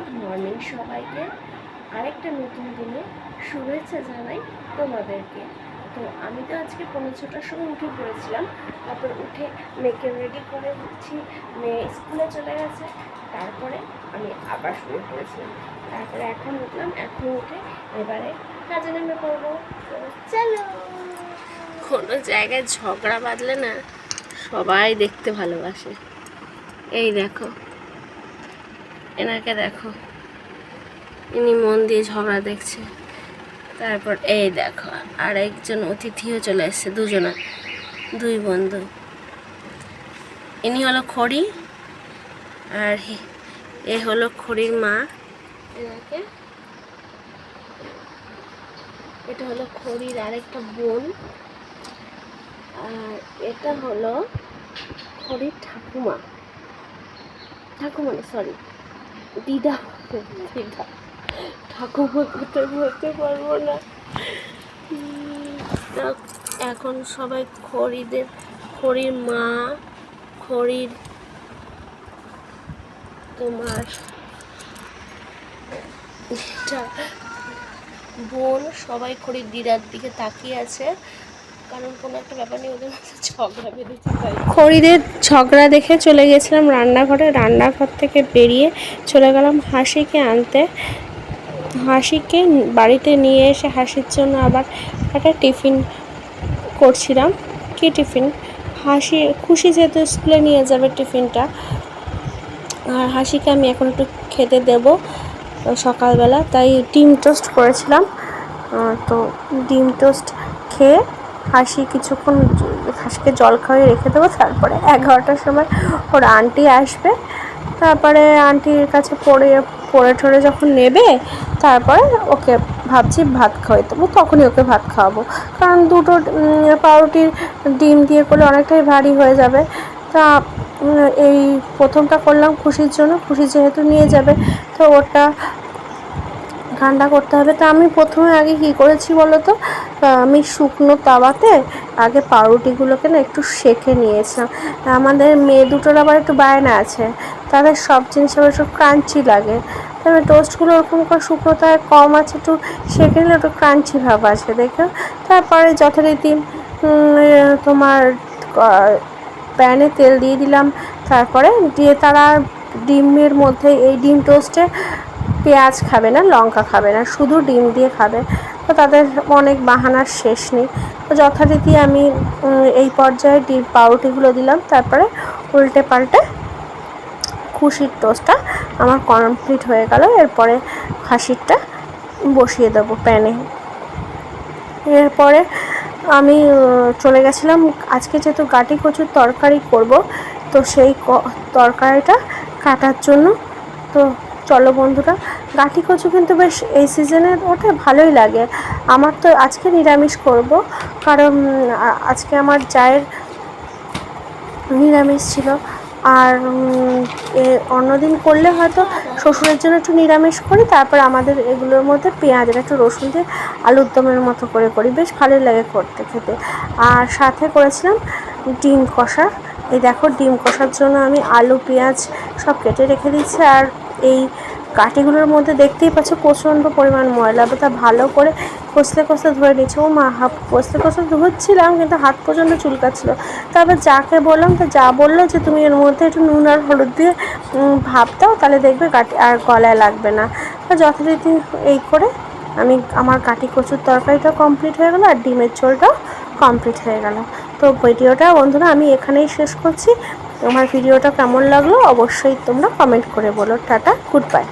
Good morning সবাইকে। আরেকটা নতুন দিনে শুভেচ্ছা জানাই তোমাদেরকে। তো আমি তো আজকে পনেরো ছটার সময় উঠে পড়েছিলাম, তারপর উঠে মেয়েকে রেডি করে দিচ্ছি। মেয়ে স্কুলে চলে গেছে, তারপরে আমি আবার শুয়ে পড়েছিলাম। তারপরে এখন উঠলাম, এখন উঠে এবারে কাজে নেমে পড়ব। চলো। কোনো জায়গায় ঝগড়া বাঁধলে না সবাই দেখতে ভালোবাসে। এই দেখো। এনাকে দেখো। ইনি মন দিয়ে ঝগড়া দেখছে। তারপর এই দেখো আর একজন অতিথিও চলে এসছে দুজনা দুই বন্ধু। ইনি হলো খড়ি আর এ হলো খড়ির মা। এনাকে, এটা হলো খড়ির আরেকটা বোন। আর এটা হলো খড়ির ঠাকুমা। ঠাকুমা সরি দিদা দিদা, ঠাকুমা কোথায় বলতে পারব না। এখন সবাই খড়িদের, খড়ির মা, খড়ির তোমার বোন, সবাই খড়ির দিদার দিকে তাকিয়ে আছে। কারণ কোনো একটা ব্যাপার ঝগড়া খড়িদের ঝগড়া দেখে চলে গেছিলাম রান্নাঘরে। রান্নাঘর থেকে বেরিয়ে চলে গেলাম হাসিকে আনতে। হাসিকে বাড়িতে নিয়ে এসে হাসির জন্য আবার একটা টিফিন করছিলাম। কি টিফিন? হাসি খুশি যেহেতু স্কুলে নিয়ে যাবে টিফিনটা। আর হাসিকে আমি এখন একটু খেতে দেব সকালবেলা, তাই ডিম টোস্ট করেছিলাম। তো ডিম টোস্ট খেয়ে হাসি কিছুক্ষণ হাসিকে জল খাওয়িয়ে রেখে দেবো, তারপরে এগারোটার সময় ওর আন্টি আসবে। তারপরে আন্টির কাছে পড়ে পড়ে ঠরে যখন নেবে, তারপরে ওকে ভাবছি ভাত খাওয়াই দেবো, তখনই ওকে ভাত খাওয়াবো। কারণ দুটো পাউরুটির ডিম দিয়ে করলে অনেকটাই ভারী হয়ে যাবে। তা এই প্রথমটা করলাম খুশির জন্য, খুশি যেহেতু নিয়ে যাবে, তো ওটা ঠান্ডা করতে হবে। তা আমি প্রথমে আগে কী করেছি বলো তো আমি শুকনো তাওয়াতে আগে পাউরুটিগুলোকে না একটু সেঁকে নিয়েছিলাম। আমাদের মেয়ে দুটোর আবার একটু বায়না আছে। তাদের সব জিনিস আবার একটু ক্রাঞ্চি লাগে। তবে টোস্টগুলো ওরকম করে শুকনো তাওয়ায় কম আছে একটু সেঁকে নিলে একটু ক্রাঞ্চি ভাব আছে দেখো। তারপরে যথারীতি তোমার প্যানে তেল দিয়ে দিলাম। তারপরে দিয়ে তারা ডিমের মধ্যে এই ডিম টোস্টে পেঁয়াজ খাবে না, লঙ্কা খাবে না, শুধু ডিম দিয়ে খাবে। তো তাদের অনেক বাহানার শেষ নেই। তো যথারীতি আমি এই পর্যায়ে ডিম, পাউরুটিগুলো দিলাম। তারপরে উল্টে পাল্টে খুশির টোস্টটা আমার কমপ্লিট হয়ে গেল। এরপরে খাসিরটা বসিয়ে দেবো প্যানে। এরপরে আমি চলে গেছিলাম। আজকে যেহেতু গাটি কচুর তরকারি করব, তো সেই তরকারিটা কাটার জন্য। তো চলো বন্ধুরা গাটি কচু কিন্তু বেশ এই সিজনে ওঠে ভালোই লাগে। আমার তো আজকে নিরামিষ করব, কারণ আজকে আমার চায়ের নিরামিষ ছিল। আর অন্যদিন করলে হয়তো শ্বশুরের জন্য একটু নিরামিষ করি, তারপর আমাদের এগুলোর মধ্যে পেঁয়াজ আর একটু রসুন দিয়ে আলুর দমের মতো করে করি। বেশ ভালোই লাগে করতে খেতে। আর সাথে করেছিলাম ডিম কষা। এই দেখো, ডিম কষার জন্য আমি আলু, পেঁয়াজ সব কেটে রেখে দিয়েছি। আর এই কাঠিগুলোর মধ্যে দেখতেই পাচ্ছ প্রচণ্ড পরিমাণ ময়লা, তা ভালো করে কষতে কষতে ধরে নিচ্ছে ও মা, হাত কষতে কষতে ধুচ্ছিলাম, কিন্তু হাত পর্যন্ত চুলকাচ্ছিল। তারপর যাকে বললাম, তো যা বলল যে তুমি এর মধ্যে একটু নুন আর হলুদ দিয়ে ভাপ দাও, তাহলে দেখবে কাটি আর গলায় লাগবে না। তো যথারীতি এই করে আমি আমার কাটি কচুর তরকারিটা কমপ্লিট হয়ে গেলো, আর ডিমের ঝোলটাও কমপ্লিট হয়ে গেল। তো ভিডিওটা বন্ধুরা, আমি এখানেই শেষ করছি। আমার ভিডিওটা কেমন লাগল অবশ্যই তোমরা কমেন্ট করে বলো। Tata good bye